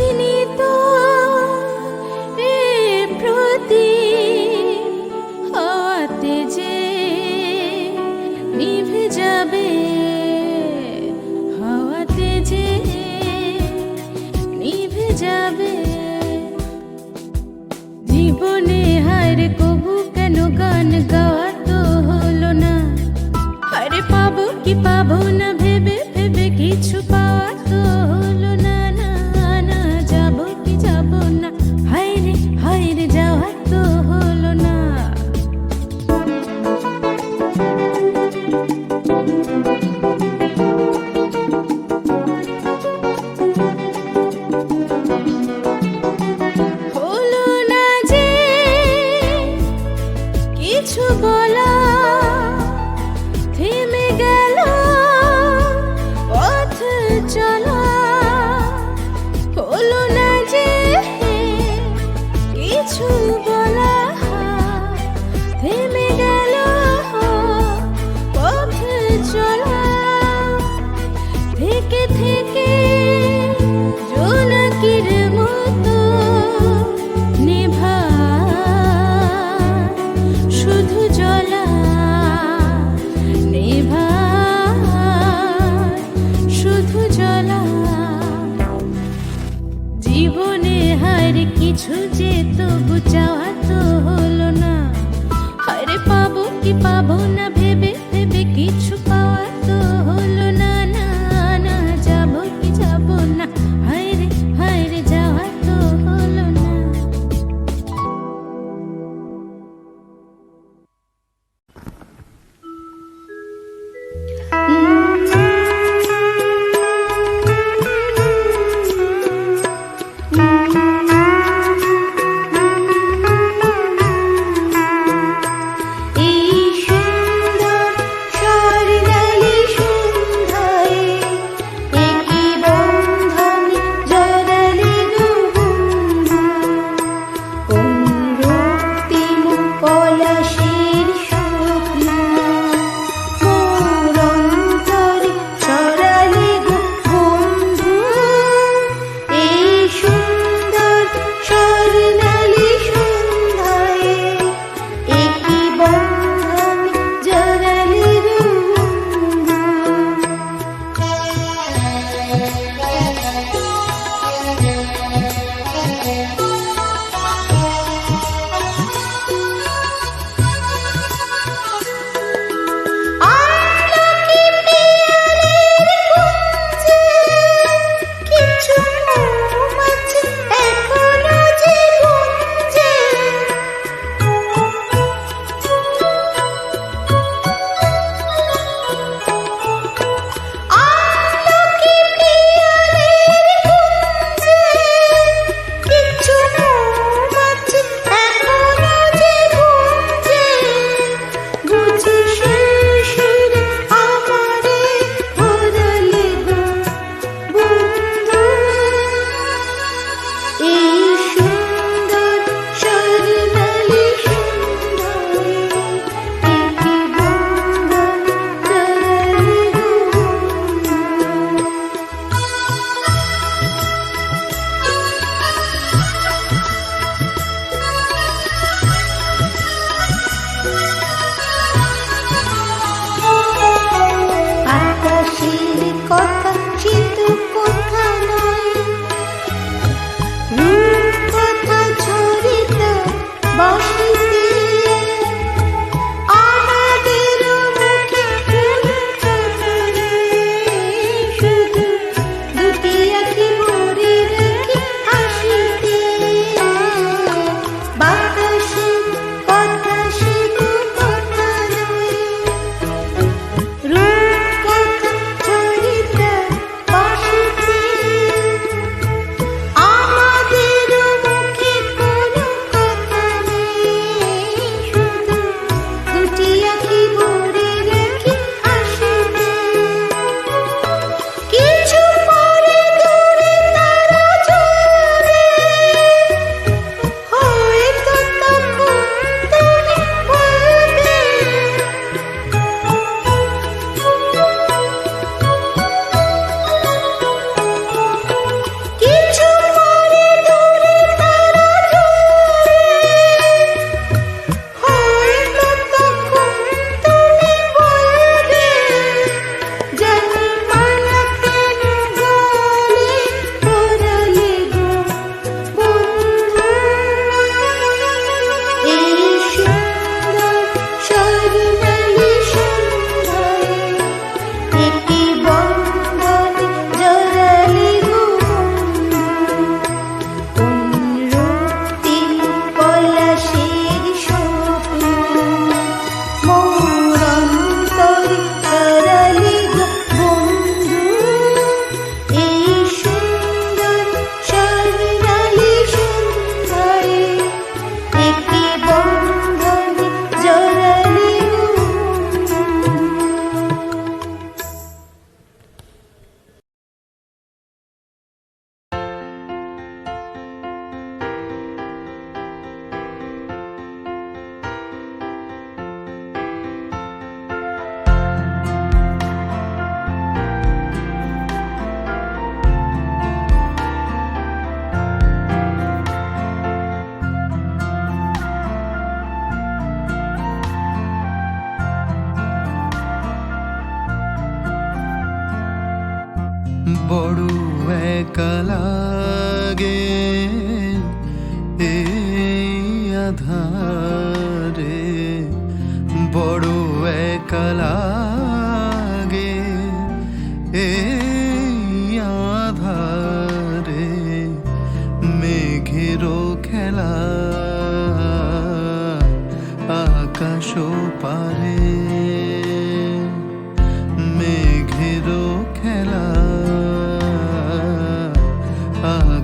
বুঝিনি তো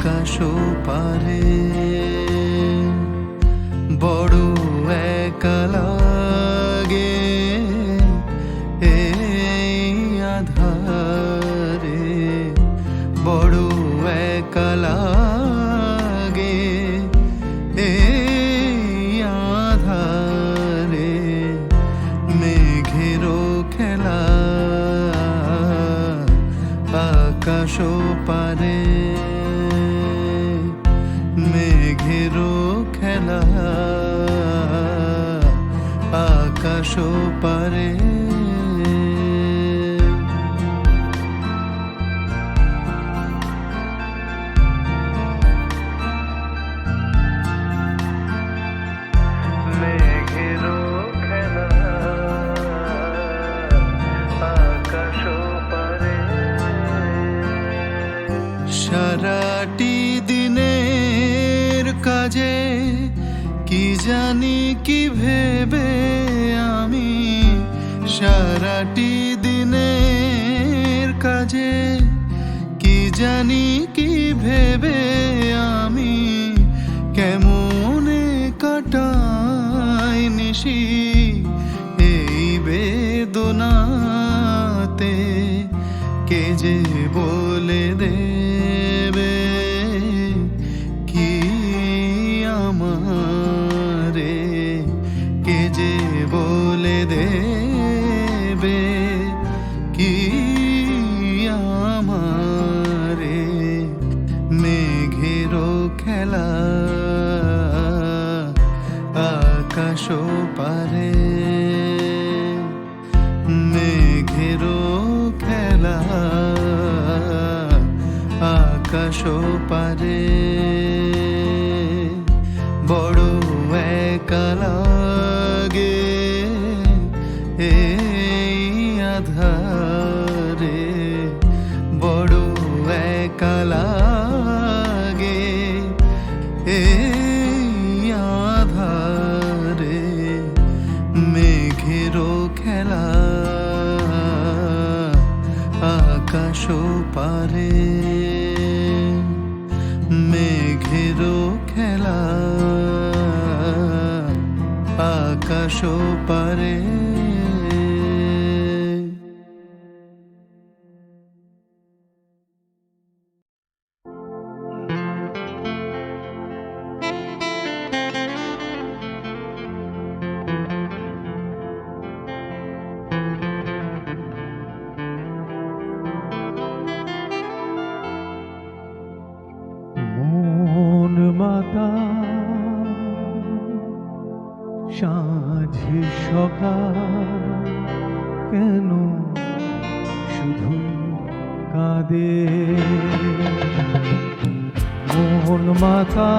আকাশ পারে। বড় একালাগে কি ভেবে আমি সারাটি দিনের কাজে? কি জানি, কি ভেবে আমি কেমনে কাটাই নিশি এই বেদনাতে? কে যে সাঁঝ সকাল কেন শুধু কাঁদে? মোহন মাতা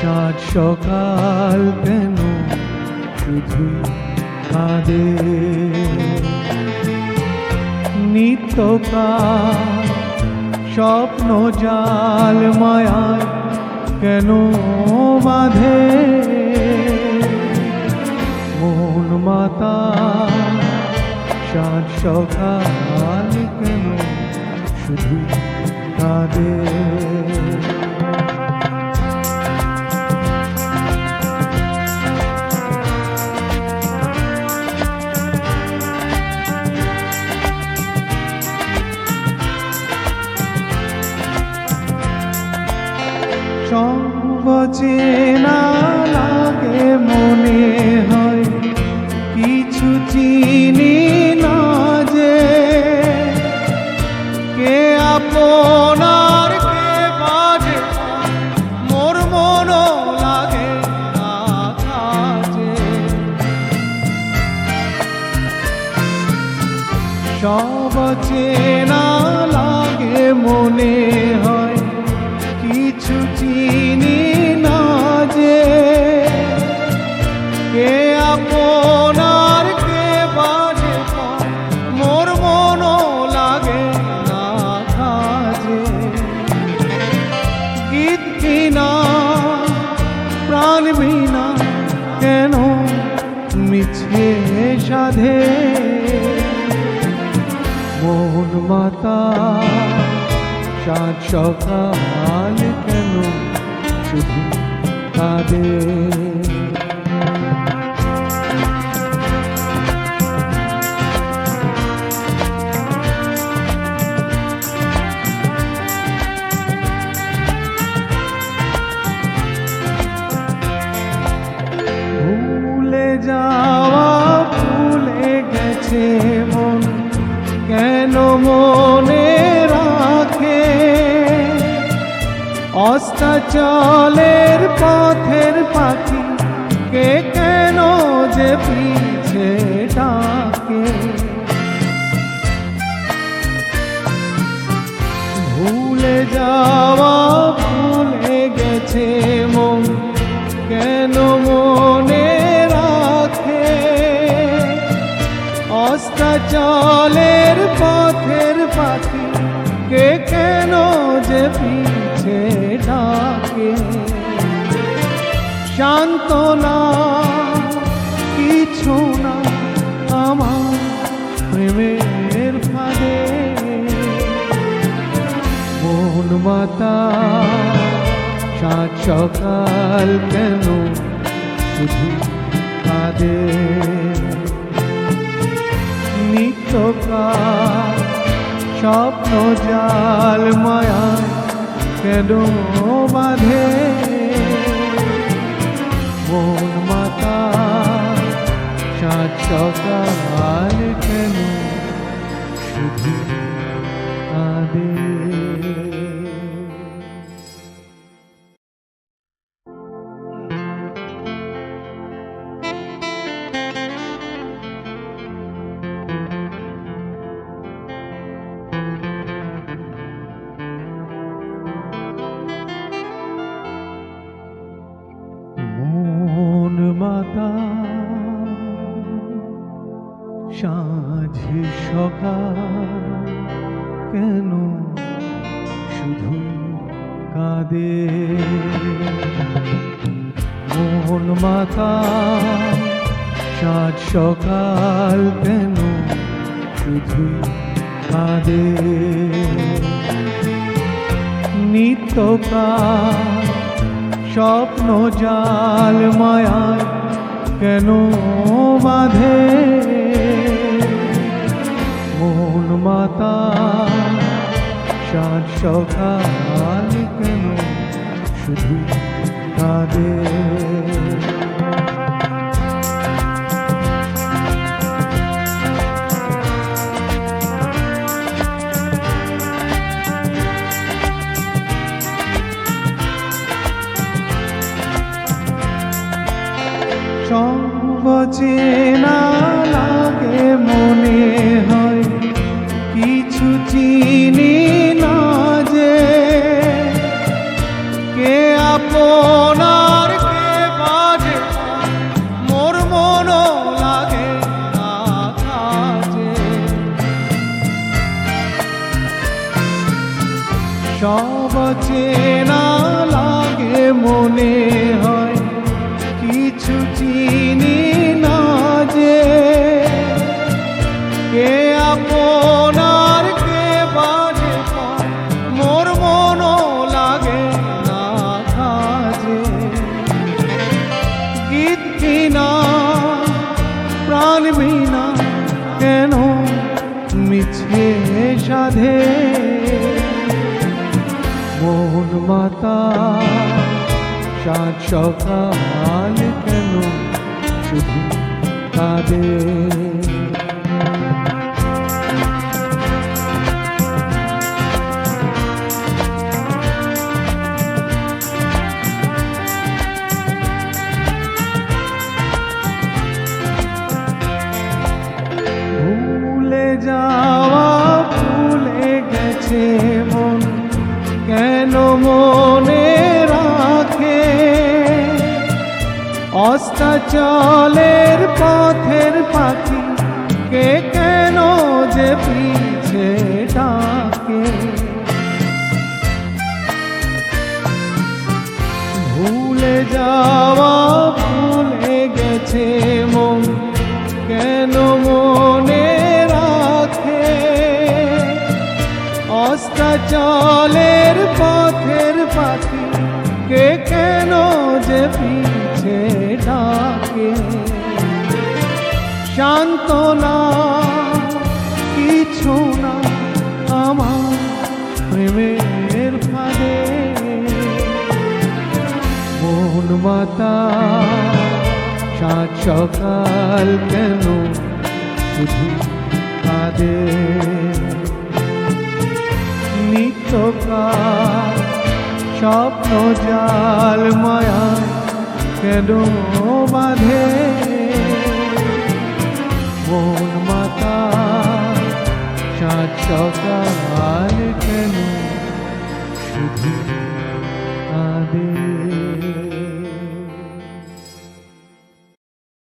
সাঁঝ সকাল কেন শুধু কাঁদে? নিত্যকাল স্বপ্ন জাল মায়ায় কেন বাঁধে? মন মাতা সাত সকাল কেন শুধু চেনা সাধে মোহন মাতা সাত সকাল কেন শুধু তাদের অস্তাচলের পথের পাখি, কে কেন যে পিছে ডাকে? ভুলে যাওয়া ভুলে গেছে মন, কেন মনে রাখে? অস্তাচলের শান্ত না, কিছু না আমার প্রেমের ফাঁদে। মন মাতা, সাত সকাল কেন শুধু কাঁদে? নিত্যকাল স্বপ্ন জাল মায়া কেন বাঁধে? মন মাতা সাত সকাল কেন সকাল কেন শুধু কাঁদে? মোহন মাতা, সাত সকাল কেন শুধু কাঁদে? নিত্যকাল স্বপ্ন জাল মায়া কেন বাঁধে? মাতা সাত সকাল কেন? শুধু কাঁদে সঙ্গ অস্তাচলের পথের পাখি কে কেন যে পিছে ডাকে? ভুলে যাওয়া ভুলে গেছে শান্ত না কিছু না, আমার প্রেমের ফাঁদে। মন মাতা, সাত সকাল কেন শুধু কাঁদে? নিত্যকাল স্বপ্ন জাল মায়া কেন বাঁধে? মন মাতা সাত সকাল কেন?